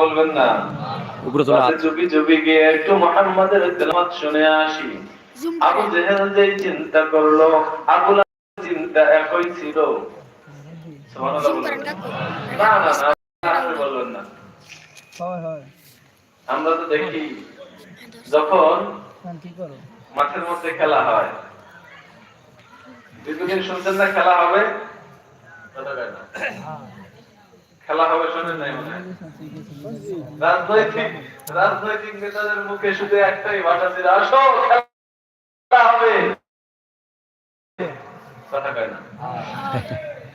বলবেন না। উপরে তোলা রাতে চুপি চুপি গিয়ে একটু মোহাম্মদের শুনে আসি। আবু জেহেল যে চিন্তা করল আবু চিন্তা একই ছিল। না। না না না, বলবেন না। হয় হয়। আমরা তো দেখি যখন হ্যাঁ, মাঠের মধ্যে খেলা হয়। দীর্ঘদিন শুনছেন না খেলা হবে? কথা না। খেলা হবে শোনেন নাই মনে রাজনৈতিক রাজনৈতিক নেতাদের মুখে শুধু একটাই ভাষা ছিল আসো খেলা হবে।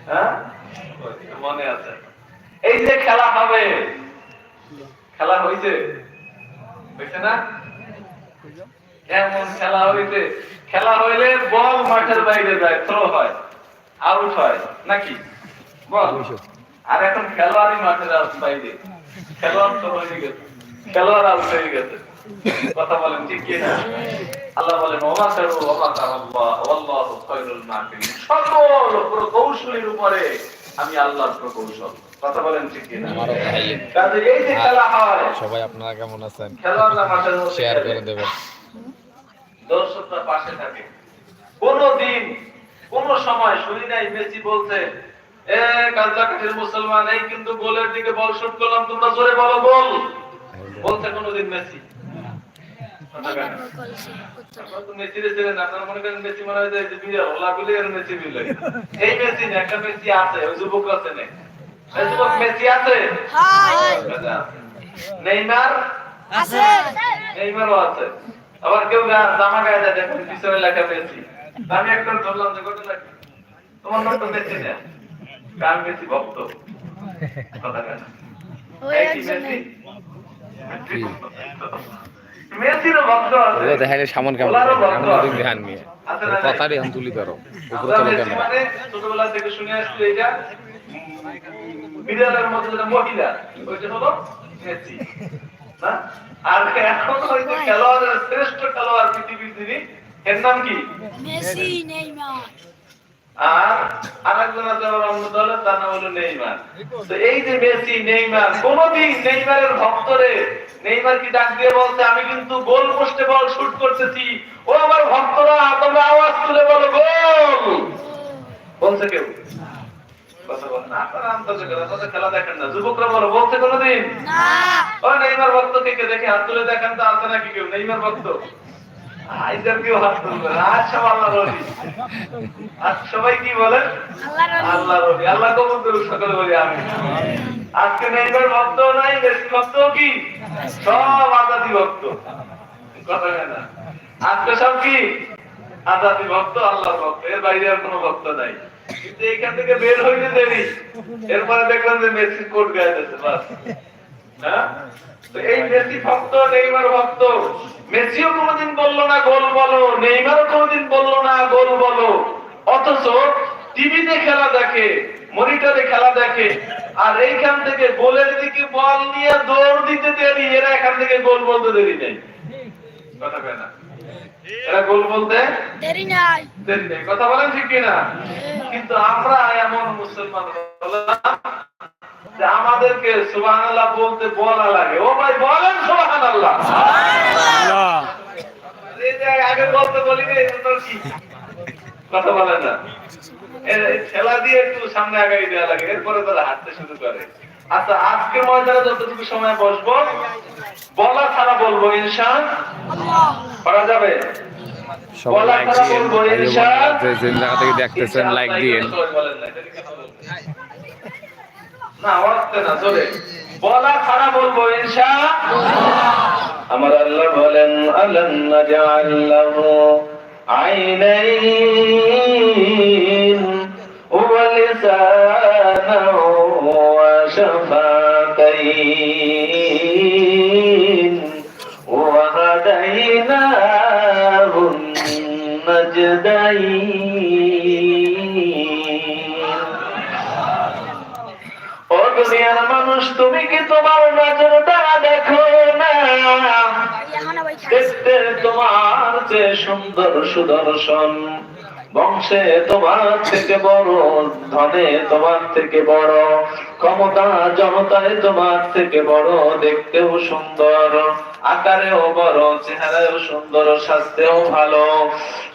হ্যাঁ? মনে আছে। এই যে খেলা হবে, খেলা হইছে? হইছে না? খেলা হইতে খেলা হইলে বল মাঠের বাইরে যায় থ্রো হয় আউট হয়, নাকি? বল। আর এখন খেলোয়াড়ই মাঠের আউট বাইরে খেলোয়াড় তো হয়ে গেছে। খেলোয়াড় আউট হয়ে গেছে। কথা বলেন ঠিক কি না? আল্লাহ বলেন ওমা ওমা কারাল্লাহ আল্লাহু খায়রুল মাকিরিন সকল প্রকৌশলীর উপরে আমি আল্লাহর প্রকৌশল। কথা বলেন ঠিক কি না? কাজে এই যে খেলা হয় সবাই আপনারা কেমন আছেন? খেলোয়াড়রা মাঠের শেয়ার করে দেবেন। দর্শকরা পাশে থাকে। কোনদিন কোন সময় শুনি নাই মেসি বলছে এ কাজলাকাঠির মুসলমান এই কিন্তু গোলের দিকে বল শুট করলাম তোমরা জোরে বলো গোল। বলছে কোনদিন মেসি। এই না, একটা আছে, ওই যুবক আছে না। আছে? নেইমারও আছে। আবার কেউ জামা গায়ে দেয় দেখুন পিছনে লেখা মেসি। আমি একদম ধরলাম যে ঘটনা তোমার নাম তো মেসি না। কার মেসি? ভক্ত কথা কেন সামান কেমন নিয়ে? কথারই তুলি ধরো। মেসি ক্যামেরা মানে ছোটবেলা থেকে শুনে আসছি এটা। বিড়ালের মধ্যে যেটা মহিলা ওইটা হলো মেসি। আর এখন ওই যে খেলোয়াড়ের শ্রেষ্ঠ খেলোয়াড় পৃথিবীর যিনি এর নাম কি? Messi Neymar. আর আরেকজন আছে আবার অন্য তার নাম হলো নেইমার। তো এই যে মেসি নেইমার কোনদিন নেইমারের ভক্তরে নেইমার কি ডাক দিয়ে বলছে আমি কিন্তু গোল পোস্টে বল শুট করতেছি। ও আমার ভক্তরা তোমরা আওয়াজ তুলে বলো গোল! বলছে কেউ? না। খেলা, দেখেন না। যুবকরা বলো বলছে কোনদিন? ও নেইমার ভক্ত কে কে দেখে হাত তুলে দেখেন তো আছে নাকি কেউ? নেইমার ভক্ত? সবাই কি বলেন? আল্লাহ রবি। আল্লাহ কবুল করুক সকলে বলি আমি আজকে নেইমার ভক্ত নাই মেসি ভক্ত কি? সব আজাদি ভক্ত। কথা না। আজকে সব কি? আজাদি ভক্ত আল্লাহ ভক্ত। এর বাইরে আর কোনো ভক্ত নাই। কিন্তু এখান থেকে বের হইতে দেরি। এরপরে দেখলাম যে মেসি কোট গায়ে বাস। হ্যাঁ? তো এই মেসি ভক্ত নেইমার ভক্ত। মেসিও কোনোদিন বলল না গোল বলো। নেইমারও কোনোদিন বলল না গোল বলো। অথচ টিভিতে খেলা দেখে মনিটরে খেলা দেখে আর এইখান থেকে গোলের দিকে বল নিয়ে দৌড় দিতে দেরি এরা এখান থেকে গোল বলতে দেরি নেই। কথা না? এরা গোল বলতে দেরি নাই। দেরি নেই। কথা বলেন ঠিক কিনা? কিন্তু আমরা এমন মুসলমান হলাম আমাদেরকে সুবহানাল্লাহ বলতে বলা লাগে। ও ভাই বলেন সুবহানাল্লাহ। এই যে আগে বলতে বলি কথা বলে না। ঠেলা দিয়ে একটু সামনে আগাই দেওয়া লাগে এরপরে তারা হাঁটতে শুরু করে। আচ্ছা আজকে ময়দানে যতটুকু সময় বসবো বলা ছাড়া বলব ইনশান করা যাবে? সবাই লাইক যে জায়গা থেকে দেখতেছেন লাইক দিয়েন না, ওয়াক্তে না, চলে। বলা ছাড়া বলব, ইনশা আমার আল্লাহ বলেন আলাম নাজআল লাহু আইনাইন ওয়া লিসানান ওয়া শাফাতাইন দুনিয়ার মানুষ, তুমি কি তোমার নজর দ্বারা দেখো না? দেখতে তোমার যে সুন্দর সুদর্শন। বংশে তোমার থেকে বড়, ধনে তোমার থেকে বড়। ক্ষমতা জনতায় তোমার থেকে বড়, দেখতেও সুন্দর। আকারেও বড়, চেহারায়ও সুন্দর, স্বাস্থ্যেও ভালো।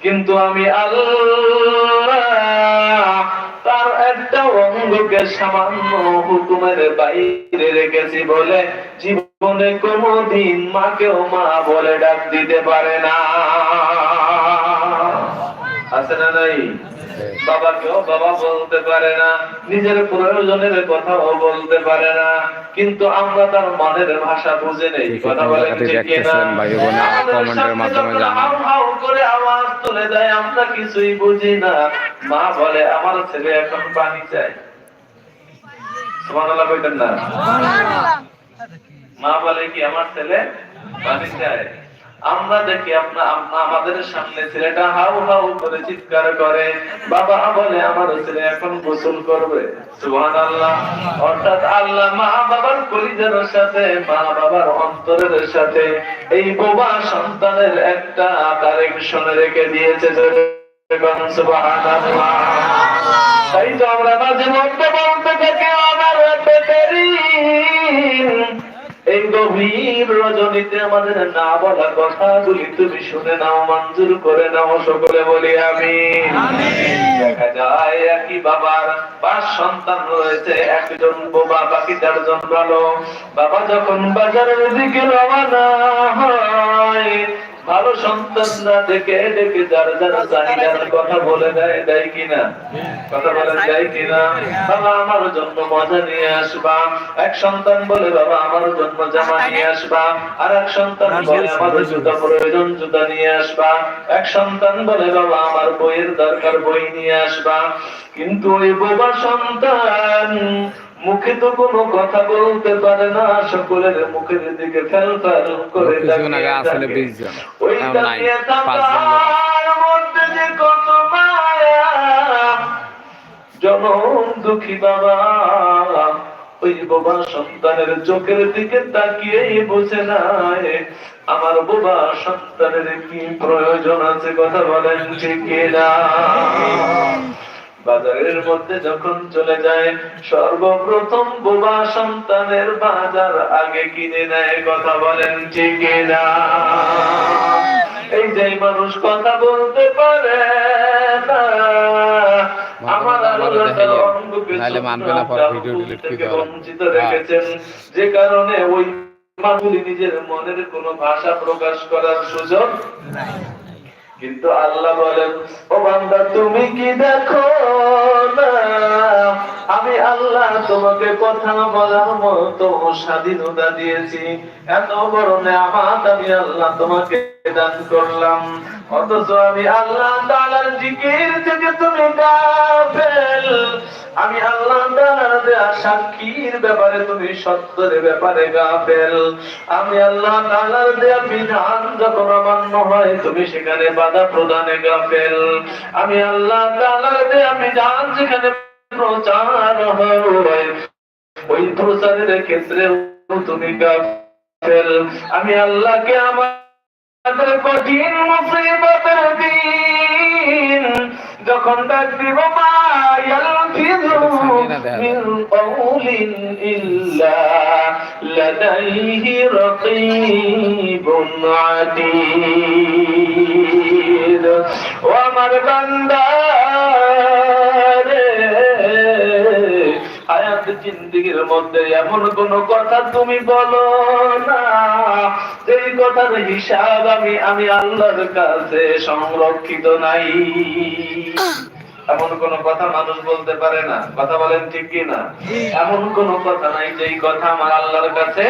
কিন্তু আমি আল্লাহ তার একটা অঙ্গকে সামান্য হুকুমের বাইরে রেখেছি বলে জীবনে কোনোদিন মাকেও মা বলে ডাক দিতে পারে না। আছে না নাই? বাবাকেও বাবা বলতে পারে না নিজের প্রয়োজনের কথাও বলতে পারে না কিন্তু আমরা তার মনের ভাষা বুঝে নেই। কথা বলেন আপনারা ঠিক আমাদের কমেন্টের মাধ্যমে জানান। হাউ হাউ করে আওয়াজ তুলে দেয় আমরা কিছুই বুঝি না। মা বলে আমার ছেলে এখন পানি চাই সুবহানাল্লাহ কইতেন না? মা বলে কি আমার ছেলে পানি চায়? আমরা দেখি আপনা আপনা আমাদের সামনে ছেলেটা হাউ হাউ করে চিৎকার করে। বাবা বলে আমার ছেলে এখন গোসল করবে। সুবহানাল্লাহ। অর্থাৎ আল্লাহ মা বাবার কলিজার সাথে, মা বাবার অন্তরের সাথে এই বোবা সন্তানের একটা কারেকশন রেখে দিয়েছে তাই তো আমরা মাঝে মধ্যে বলতে থাকি গভীর রজনীতে আমাদের না বলা কথাগুলি তুমি শুনে নাও মঞ্জুর করে নাও সকলে বলি আমি দেখা যায় একই বাবার পাঁচ সন্তান রয়েছে একজন বোবা বাকি চারজন ভালো। বাবা যখন বাজারের দিকে রওনা হয় ভালো সন্তানরা দেখে দেখে যার যার চাহিদার কথা বলে দেয় দেয় কিনা? কথা বলে দেয় কিনা? বাবা আমার জন্য মজা নিয়ে আসবা। এক সন্তান বলে বাবা আমার জন্য জামা নিয়ে আসবা। আর এক সন্তান বলে আমার জুতা প্রয়োজন জুতা নিয়ে আসবা। এক সন্তান বলে বাবা আমার বইয়ের দরকার বই নিয়ে আসবা। কিন্তু ওই বোবা সন্তান মুখে তো কোনো কথা বলতে পারে না সকলের মুখের দিকে ফেল ফেল করে ওই মধ্যে যে কত মায়া জনম দুঃখী বাবা। ওই বাবা সন্তানের চোখের দিকে তাকিয়েই বোঝে নাই আমার বাবা সন্তানের কি প্রয়োজন আছে কথা বলেন ঠিক না বাজারের মধ্যে যখন চলে যায় সর্বপ্রথম বোবা সন্তানের বাজার আগে কিনে নেয় কথা বলেন ঠিক না এই যে মানুষ কথা বলতে পারে না নাহলে মানবে না, ভিডিও রেখেছেন যে কারণে ওই মানুষগুলি নিজের মনের কোনো ভাষা প্রকাশ করার সুযোগ কিন্তু আল্লাহ বলেন, ও বান্দা, তুমি কি দেখো না? আমি আল্লাহ তোমাকে কথা বলার মতো স্বাধীনতা দিয়েছি। এত বড় আমার আমি আল্লাহ তোমাকে দান করলাম। অথচ আমি আল্লাহ তাআলার জিকির থেকে তুমি গাফেল আমি আল্লাহ তাআলার দেয়া সাক্ষীর ব্যাপারে তুমি সত্যের ব্যাপারে গাফেল আমি আল্লাহ দেয়া বিধান যখন অমান্য হয়, তুমি সেখানে বাধা প্রদানে গাফেল আমি আল্লাহ তাআলার দেয়া বিধান যেখানে প্রচার হয়, ওই প্রচারের ক্ষেত্রে তুমি গাফেল আমি আল্লাহকে আমার কঠিন মুসিবতের দিন যখন ডাক দিব মা ইয়ালফিযু মিন কওলিন ইল্লা লাদাইহি জিন্দিগির মধ্যে এমন কোন কথা তুমি বলো না। যেই কথার হিসাব আমি আমি আল্লাহর কাছে সংরক্ষিত নাই। এমন কোন কথা মানুষ বলতে পারে না। কথা বলেন ঠিক কি না? এমন কোন কথা নাই যেই কথা আমার আল্লাহর কাছে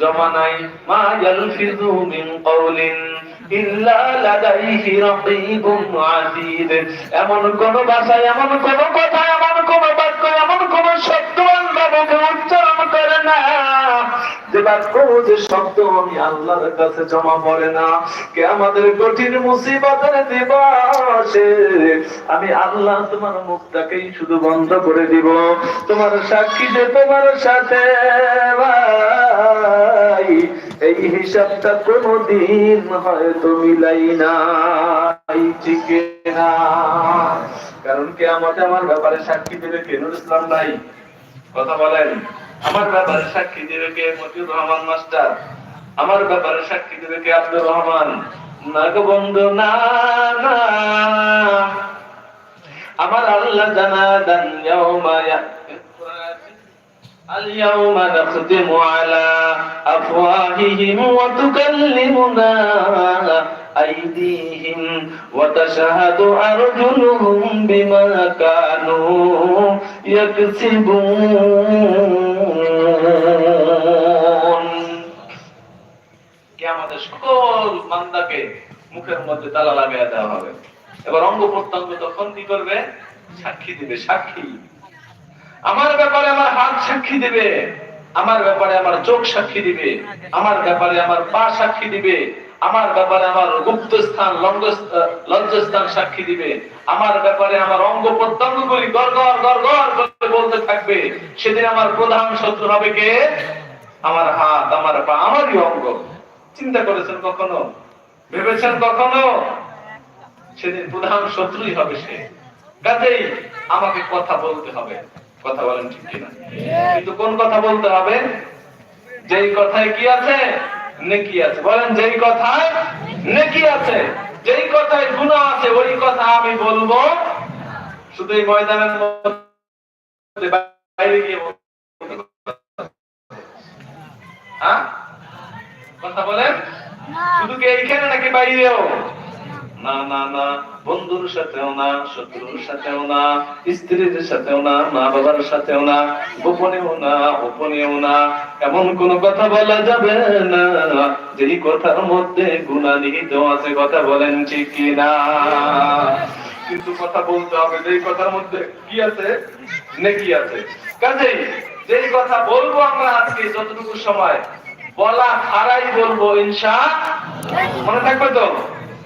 জমা নাই। মা ইয়ালফিযু মিন কওলিন ইল্লা লাদাইহি রাকীবুন আতীদ এমন কোন ভাষায়, এমন কোন কথা এমন কোন বাক্য, এমন কোন শব্দ আমি আল্লাহ তোমার মুখটাকেই শুধু বন্ধ করে দিব। তোমার সাক্ষী যে তোমার সাথে এই হিসাবটা কোনদিন হয়তো মিলাই না। কারণ কে আমাকে আমার ব্যাপারে সাক্ষী দেবে? কেন ইসলাম নাই কথা বলেন আমার ব্যাপারে সাক্ষী দেবে কে মতিউর রহমান মাস্টার আমার ব্যাপারে সাক্ষী দেবে কে আব্দুর রহমান না গো বন্ধু না না আমার আল্লাহ জানা দান ইয়াউমা اليوم نختم على أفواههم وتكلمنا أيديهم وتشهد أرجلهم بما كانوا يكسبون আমাদের সকল বান্দাকে মুখের মধ্যে তালা লাগাই দেওয়া হবে এবার অঙ্গ প্রত্যঙ্গ তখন কি করবে সাক্ষী দিবে সাক্ষী আমার ব্যাপারে আমার হাত সাক্ষী দিবে আমার ব্যাপারে আমার চোখ সাক্ষী দিবে আমার ব্যাপারে আমার পা সাক্ষী দিবে আমার ব্যাপারে আমার গুপ্ত স্থান লজ্জস্থান সাক্ষী দিবে। আমার ব্যাপারে আমার অঙ্গ প্রত্যঙ্গ গুলি করে বলতে থাকবে। সেদিন আমার প্রধান শত্রু হবে কে? আমার হাত আমার পা আমারই অঙ্গ। চিন্তা করেছেন কখনো? ভেবেছেন কখনো? সেদিন প্রধান শত্রুই হবে সে। কাজেই আমাকে কথা বলতে হবে। কথা বলেন ঠিক কিনা? কিন্তু কোন কথা বলতে হবে? যেই কথায় কি আছে? নেকি আছে। বলেন যেই কথায় নেকি আছে যেই কথায় গুণা আছে ওই কথা আমি বলব। শুধু এই ময়দানের মধ্যে বাইরে গিয়ে হ্যাঁ? কথা বলেন? শুধু কি এইখানে নাকি বাইরেও? না না না, বন্ধুর সাথেও না, শত্রুর সাথেও না, স্ত্রীর সাথেও না, মা বাবার সাথেও না, গোপনেও না গোপনেও না, এমন কোন কথা বলা যাবে না। যেই কথার মধ্যে গুণা নিহিত আছে, কথা বলেন ঠিক কি না কিন্তু কথা বলতে হবে, যেই কথার মধ্যে কি আছে, নেকি আছে। কাজেই যেই কথা বলব আমরা আজকে যতটুকু সময়, বলা হারাই বলব, ইনশা, মনে থাকবে তো?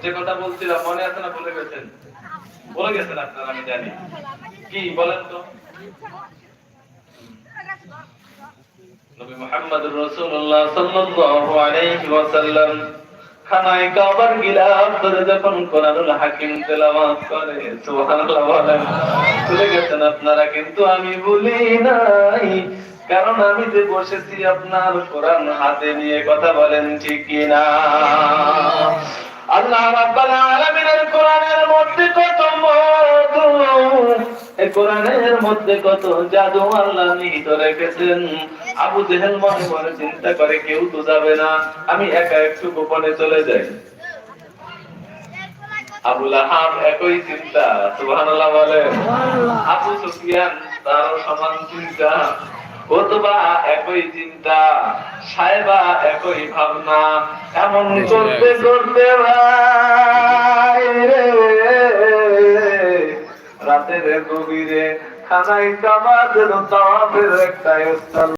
যে কথা বলছিলাম, মনে আছে না বলে গেছেন? বলে গেছেন আপনারা, আমি জানি। কি বলেন তো? নবী রাসূলুল্লাহ সাল্লাল্লাহু আলাইহি ওয়াসাল্লাম খানায় কাবার গিলাফ যখন কোরআনুল হাকিম তেলাওয়াত করে, সুবহানাল্লাহ বলেন। গেছেন আপনারা, কিন্তু আমি বলি নাই। কারণ আমি যে বসেছি, আপনার কোরআন হাতে নিয়ে কথা বলেন ঠিক কিনা? আবু জেহেল মনে মনে চিন্তা করে, কেউ তো যাবে না। আমি একা একটু গোপনে চলে যাই। আবুল আহাব একই চিন্তা, সুবহানাল্লাহ বলে আবু সুফিয়ান তারও সমান চিন্তা। একই চিন্তা সাহেবা একই ভাবনা এমন করতে করতে রাতের গভীরে খানায় কামাদের তাওয়াফের একটা